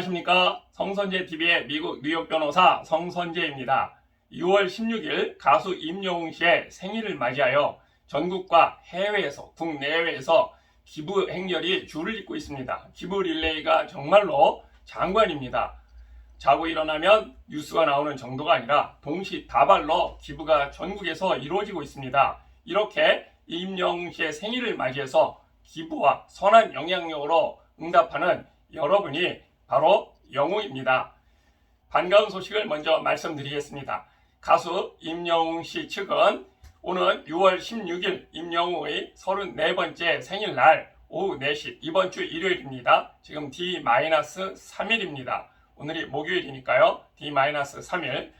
안녕하십니까. 성선재 TV의 미국 뉴욕 변호사 성선재입니다. 6월 16일 가수 임영웅 씨의 생일을 맞이하여 전국과 해외에서 국내외에서 기부 행렬이 줄을 잇고 있습니다. 기부 릴레이가 정말로 장관입니다. 자고 일어나면 뉴스가 나오는 정도가 아니라 동시 다발로 기부가 전국에서 이루어지고 있습니다. 이렇게 임영웅 씨의 생일을 맞이해서 기부와 선한 영향력으로 응답하는 여러분이 바로 영웅입니다. 반가운 소식을 먼저 말씀드리겠습니다. 가수 임영웅 씨 측은 오는 6월 16일 임영웅의 34번째 생일날 오후 4시 이번 주 일요일입니다. 지금 D-3일입니다. 오늘이 목요일이니까요. D-3일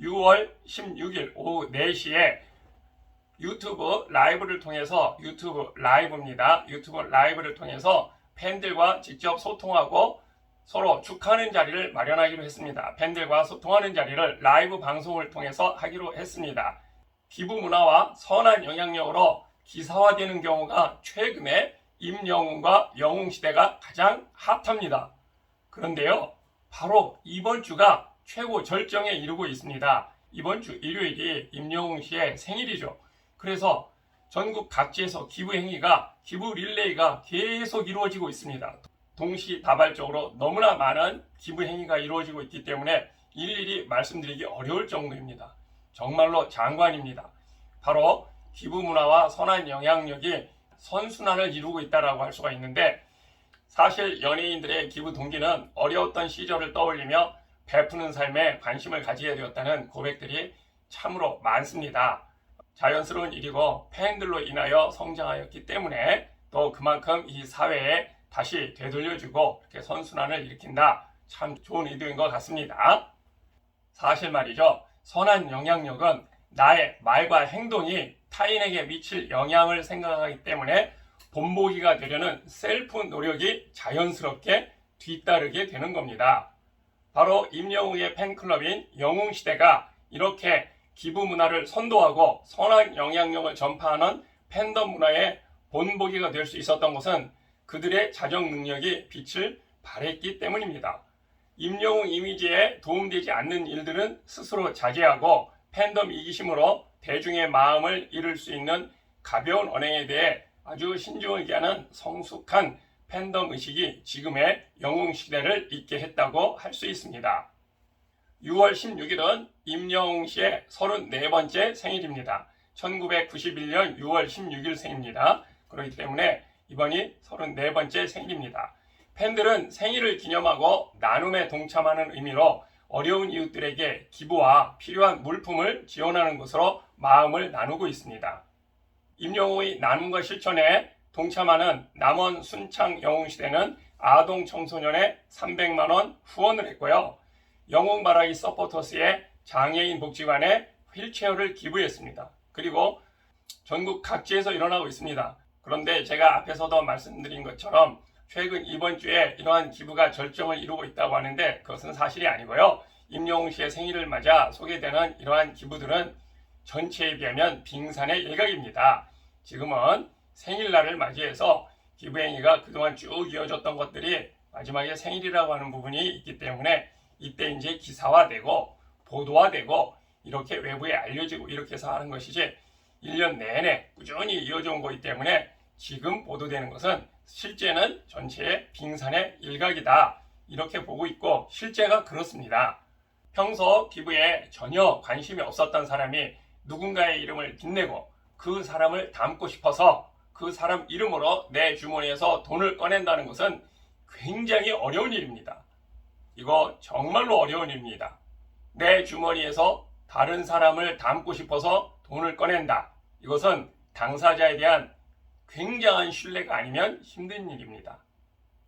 6월 16일 오후 4시에 유튜브 라이브를 통해서 유튜브 라이브입니다. 유튜브 라이브를 통해서 팬들과 직접 소통하고 서로 축하하는 자리를 마련하기로 했습니다. 팬들과 소통하는 자리를 라이브 방송을 통해서 하기로 했습니다. 기부 문화와 선한 영향력으로 기사화되는 경우가 최근에 임영웅과 영웅 시대가 가장 핫합니다. 그런데요, 바로 이번 주가 최고 절정에 이르고 있습니다. 이번 주 일요일이 임영웅 씨의 생일이죠. 그래서 전국 각지에서 기부 행위가 기부 릴레이가 계속 이루어지고 있습니다. 동시다발적으로 너무나 많은 기부 행위가 이루어지고 있기 때문에 일일이 말씀드리기 어려울 정도입니다. 정말로 장관입니다. 바로 기부 문화와 선한 영향력이 선순환을 이루고 있다라고 할 수가 있는데 사실 연예인들의 기부 동기는 어려웠던 시절을 떠올리며 베푸는 삶에 관심을 가지게 되었다는 고백들이 참으로 많습니다. 자연스러운 일이고 팬들로 인하여 성장하였기 때문에 또 그만큼 이 사회에 다시 되돌려주고 이렇게 선순환을 일으킨다. 참 좋은 의도인 것 같습니다. 사실 말이죠. 선한 영향력은 나의 말과 행동이 타인에게 미칠 영향을 생각하기 때문에 본보기가 되려는 셀프 노력이 자연스럽게 뒤따르게 되는 겁니다. 바로 임영웅의 팬클럽인 영웅시대가 이렇게 기부 문화를 선도하고 선한 영향력을 전파하는 팬덤 문화의 본보기가 될 수 있었던 것은 그들의 자정 능력이 빛을 발했기 때문입니다. 임영웅 이미지에 도움되지 않는 일들은 스스로 자제하고 팬덤 이기심으로 대중의 마음을 잃을 수 있는 가벼운 언행에 대해 아주 신중을 기하는 성숙한 팬덤 의식이 지금의 영웅 시대를 잇게 했다고 할 수 있습니다. 6월 16일은 임영웅 씨의 34번째 생일입니다. 1991년 6월 16일 생입니다. 그렇기 때문에 이번이 34번째 생일입니다. 팬들은 생일을 기념하고 나눔에 동참하는 의미로 어려운 이웃들에게 기부와 필요한 물품을 지원하는 것으로 마음을 나누고 있습니다. 임영웅의 나눔과 실천에 동참하는 남원 순창 영웅시대는 아동 청소년에 300만원 후원을 했고요. 영웅 바라기 서포터스의 장애인 복지관에 휠체어를 기부했습니다. 그리고 전국 각지에서 일어나고 있습니다. 그런데 제가 앞에서도 말씀드린 것처럼 최근 이번 주에 이러한 기부가 절정을 이루고 있다고 하는데 그것은 사실이 아니고요. 임영웅 씨의 생일을 맞아 소개되는 이러한 기부들은 전체에 비하면 빙산의 일각입니다. 지금은 생일날을 맞이해서 기부 행위가 그동안 쭉 이어졌던 것들이 마지막에 생일이라고 하는 부분이 있기 때문에 이때 이제 기사화되고 보도화되고 이렇게 외부에 알려지고 이렇게 해서 하는 것이지 1년 내내 꾸준히 이어져 온 거기 때문에 지금 보도되는 것은 실제는 전체의 빙산의 일각이다. 이렇게 보고 있고 실제가 그렇습니다. 평소 기부에 전혀 관심이 없었던 사람이 누군가의 이름을 빛내고 그 사람을 닮고 싶어서 그 사람 이름으로 내 주머니에서 돈을 꺼낸다는 것은 굉장히 어려운 일입니다. 이거 정말로 어려운 일입니다. 내 주머니에서 다른 사람을 닮고 싶어서 돈을 꺼낸다. 이것은 당사자에 대한 굉장한 신뢰가 아니면 힘든 일입니다.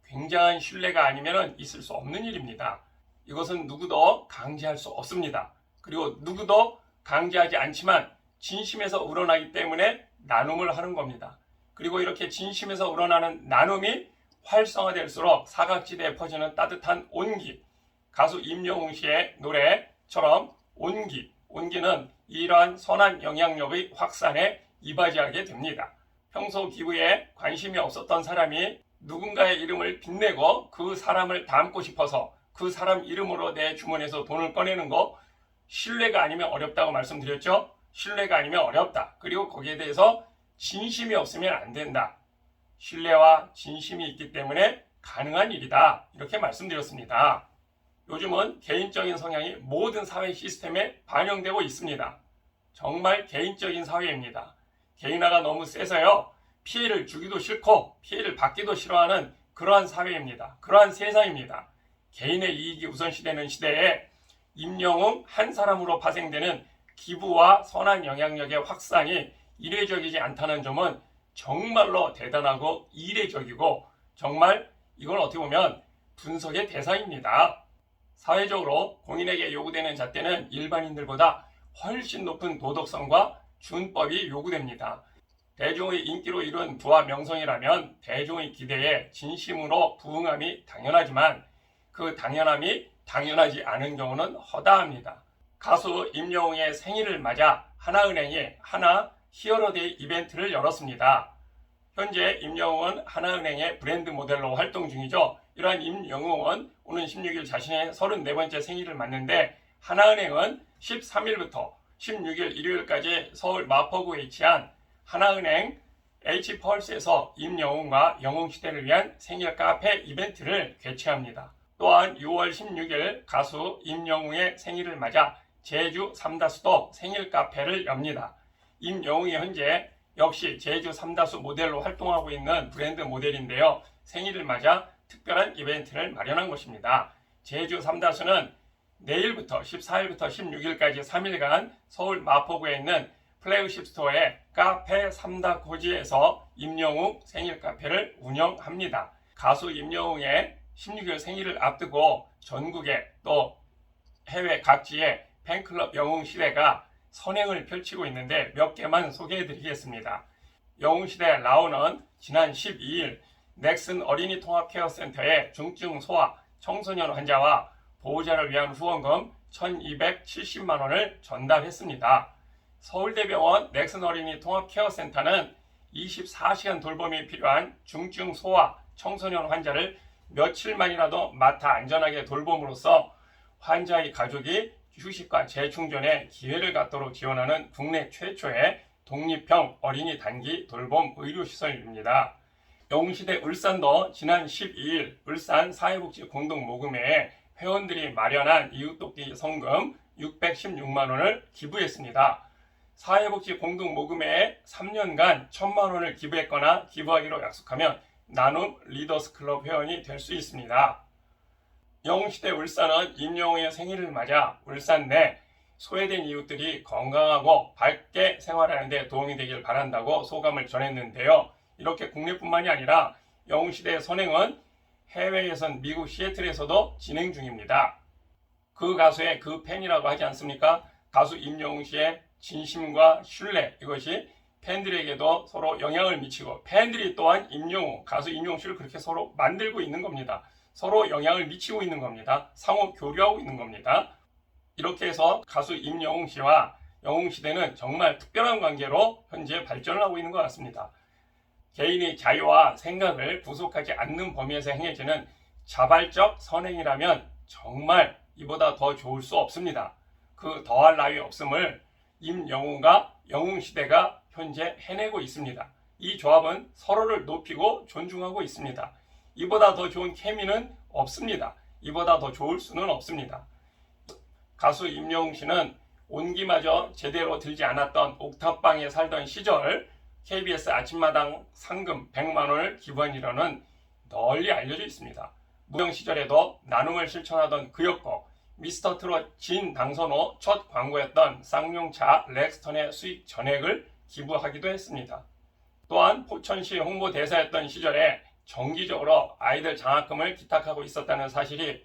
굉장한 신뢰가 아니면 있을 수 없는 일입니다. 이것은 누구도 강제할 수 없습니다. 그리고 누구도 강제하지 않지만 진심에서 우러나기 때문에 나눔을 하는 겁니다. 그리고 이렇게 진심에서 우러나는 나눔이 활성화될수록 사각지대에 퍼지는 따뜻한 온기, 가수 임영웅 씨의 노래처럼 온기, 온기는 이러한 선한 영향력의 확산에 이바지하게 됩니다. 평소 기부에 관심이 없었던 사람이 누군가의 이름을 빛내고 그 사람을 닮고 싶어서 그 사람 이름으로 내 주머니에서 돈을 꺼내는 거 신뢰가 아니면 어렵다고 말씀드렸죠? 신뢰가 아니면 어렵다. 그리고 거기에 대해서 진심이 없으면 안 된다. 신뢰와 진심이 있기 때문에 가능한 일이다. 이렇게 말씀드렸습니다. 요즘은 개인적인 성향이 모든 사회 시스템에 반영되고 있습니다. 정말 개인적인 사회입니다. 개인화가 너무 세서요. 피해를 주기도 싫고 피해를 받기도 싫어하는 그러한 사회입니다. 그러한 세상입니다. 개인의 이익이 우선시되는 시대에 임영웅 한 사람으로 파생되는 기부와 선한 영향력의 확산이 이례적이지 않다는 점은 정말로 대단하고 이례적이고 정말 이건 어떻게 보면 분석의 대상입니다. 사회적으로 공인에게 요구되는 잣대는 일반인들보다 훨씬 높은 도덕성과 준법이 요구됩니다. 대중의 인기로 이룬 부와 명성이라면 대중의 기대에 진심으로 부응함이 당연하지만 그 당연함이 당연하지 않은 경우는 허다합니다. 가수 임영웅의 생일을 맞아 하나은행이 하나 히어로데이 이벤트를 열었습니다. 현재 임영웅은 하나은행의 브랜드 모델로 활동 중이죠. 이러한 임영웅은 오는 16일 자신의 34번째 생일을 맞는데 하나은행은 13일부터 16일 일요일까지 서울 마포구에 위치한 하나은행 H펄스에서 임영웅과 영웅시대를 위한 생일 카페 이벤트를 개최합니다. 또한 6월 16일 가수 임영웅의 생일을 맞아 제주 삼다수도 생일 카페를 엽니다. 임영웅이 현재 역시 제주 삼다수 모델로 활동하고 있는 브랜드 모델인데요. 생일을 맞아 특별한 이벤트를 마련한 것입니다. 제주 삼다수는 내일부터 14일부터 16일까지 3일간 서울 마포구에 있는 플래그십 스토어의 카페 삼다고지에서 임영웅 생일 카페를 운영합니다. 가수 임영웅의 16일 생일을 앞두고 전국에 또 해외 각지에 팬클럽 영웅 시대가 선행을 펼치고 있는데 몇 개만 소개해 드리겠습니다. 영웅 시대 라오는 지난 12일 넥슨 어린이 통합 케어 센터에 중증 소아 청소년 환자와 보호자를 위한 후원금 1270만 원을 전달했습니다. 서울대병원 넥슨 어린이 통합 케어 센터는 24시간 돌봄이 필요한 중증 소아 청소년 환자를 며칠만이라도 맡아 안전하게 돌봄으로써 환자의 가족이 휴식과 재충전에 기회를 갖도록 지원하는 국내 최초의 독립형 어린이 단기 돌봄 의료시설입니다. 영웅시대 울산도 지난 12일 울산 사회복지 공동모금회에 회원들이 마련한 이웃돕기 성금 616만 원을 기부했습니다. 사회복지 공동 모금회에 3년간 1000만 원을 기부했거나 기부하기로 약속하면 나눔 리더스 클럽 회원이 될 수 있습니다. 영웅시대 울산은 임영웅의 생일을 맞아 울산 내 소외된 이웃들이 건강하고 밝게 생활하는 데 도움이 되길 바란다고 소감을 전했는데요. 이렇게 국내뿐만이 아니라 영웅시대의 선행은 해외에선 미국 시애틀에서도 진행 중입니다. 그 가수의 그 팬이라고 하지 않습니까? 가수 임영웅 씨의 진심과 신뢰 이것이 팬들에게도 서로 영향을 미치고 팬들이 또한 임영웅 가수 임영웅 씨를 그렇게 서로 만들고 있는 겁니다. 서로 영향을 미치고 있는 겁니다. 상호 교류하고 있는 겁니다. 이렇게 해서 가수 임영웅 씨와 영웅 시대는 정말 특별한 관계로 현재 발전을 하고 있는 것 같습니다. 개인의 자유와 생각을 구속하지 않는 범위에서 행해지는 자발적 선행이라면 정말 이보다 더 좋을 수 없습니다. 그 더할 나위 없음을 임영웅과 영웅시대가 현재 해내고 있습니다. 이 조합은 서로를 높이고 존중하고 있습니다. 이보다 더 좋은 케미는 없습니다. 이보다 더 좋을 수는 없습니다. 가수 임영웅 씨는 온기마저 제대로 들지 않았던 옥탑방에 살던 시절 KBS 아침마당 상금 100만 원을 기부한 일화는 널리 알려져 있습니다. 무명 시절에도 나눔을 실천하던 그였고 미스터 트롯 진 당선 후 첫 광고였던 쌍용차 렉스턴의 수익 전액을 기부하기도 했습니다. 또한 포천시 홍보대사였던 시절에 정기적으로 아이들 장학금을 기탁하고 있었다는 사실이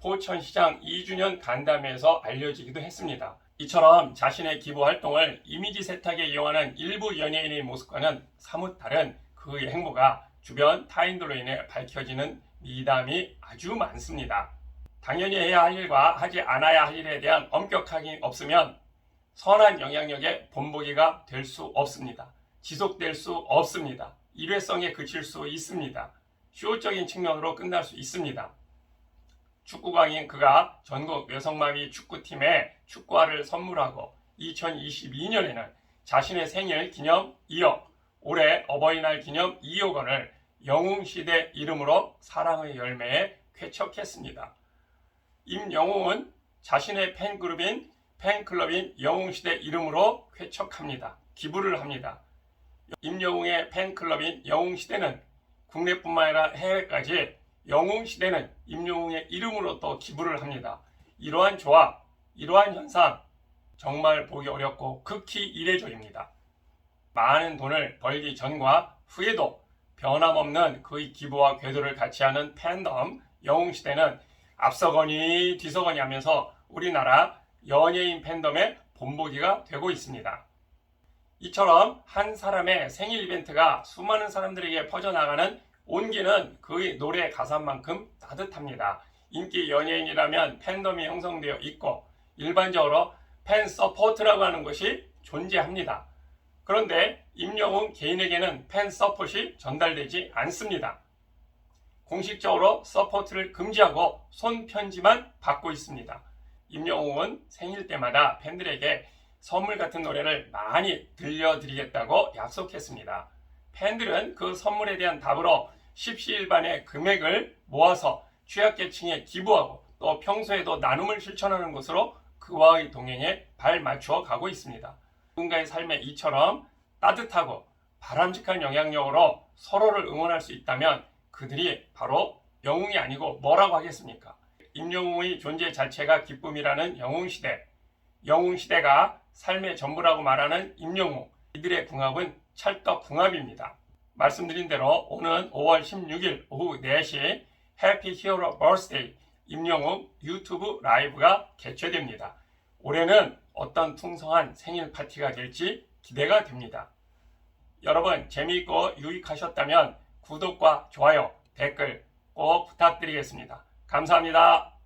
포천시장 2주년 간담회에서 알려지기도 했습니다. 이처럼 자신의 기부 활동을 이미지 세탁에 이용하는 일부 연예인의 모습과는 사뭇 다른 그의 행보가 주변 타인들로 인해 밝혀지는 미담이 아주 많습니다. 당연히 해야 할 일과 하지 않아야 할 일에 대한 엄격함이 없으면 선한 영향력의 본보기가 될 수 없습니다. 지속될 수 없습니다. 일회성에 그칠 수 있습니다. 쇼적인 측면으로 끝날 수 있습니다. 축구광인 그가 전국 여성마비 축구팀에 축구화를 선물하고 2022년에는 자신의 생일 기념 2억, 올해 어버이날 기념 2억 원을 영웅시대 이름으로 사랑의 열매에 쾌척했습니다. 임영웅은 자신의 팬그룹인 팬클럽인 영웅시대 이름으로 쾌척합니다. 기부를 합니다. 임영웅의 팬클럽인 영웅시대는 국내뿐만 아니라 해외까지 영웅시대는 임영웅의 이름으로 또 기부를 합니다. 이러한 조합, 이러한 현상 정말 보기 어렵고 극히 이례적입니다. 많은 돈을 벌기 전과 후에도 변함없는 그의 기부와 궤도를 같이 하는 팬덤 영웅시대는 앞서거니 뒤서거니 하면서 우리나라 연예인 팬덤의 본보기가 되고 있습니다. 이처럼 한 사람의 생일 이벤트가 수많은 사람들에게 퍼져나가는 온기는 그의 노래 가사만큼 따뜻합니다. 인기 연예인이라면 팬덤이 형성되어 있고 일반적으로 팬 서포트라고 하는 것이 존재합니다. 그런데 임영웅 개인에게는 팬 서폿이 전달되지 않습니다. 공식적으로 서포트를 금지하고 손편지만 받고 있습니다. 임영웅은 생일 때마다 팬들에게 선물 같은 노래를 많이 들려드리겠다고 약속했습니다. 팬들은 그 선물에 대한 답으로 십시일반의 금액을 모아서 취약계층에 기부하고 또 평소에도 나눔을 실천하는 것으로 그와의 동행에 발 맞추어 가고 있습니다. 누군가의 삶에 이처럼 따뜻하고 바람직한 영향력으로 서로를 응원할 수 있다면 그들이 바로 영웅이 아니고 뭐라고 하겠습니까? 임영웅의 존재 자체가 기쁨이라는 영웅시대. 영웅시대가 삶의 전부라고 말하는 임영웅. 이들의 궁합은 찰떡궁합입니다. 말씀드린 대로 오는 5월 16일 오후 4시 해피 히어로 버스데이 임영웅 유튜브 라이브가 개최됩니다. 올해는 어떤 풍성한 생일 파티가 될지 기대가 됩니다. 여러분 재미있고 유익하셨다면 구독과 좋아요, 댓글 꼭 부탁드리겠습니다. 감사합니다.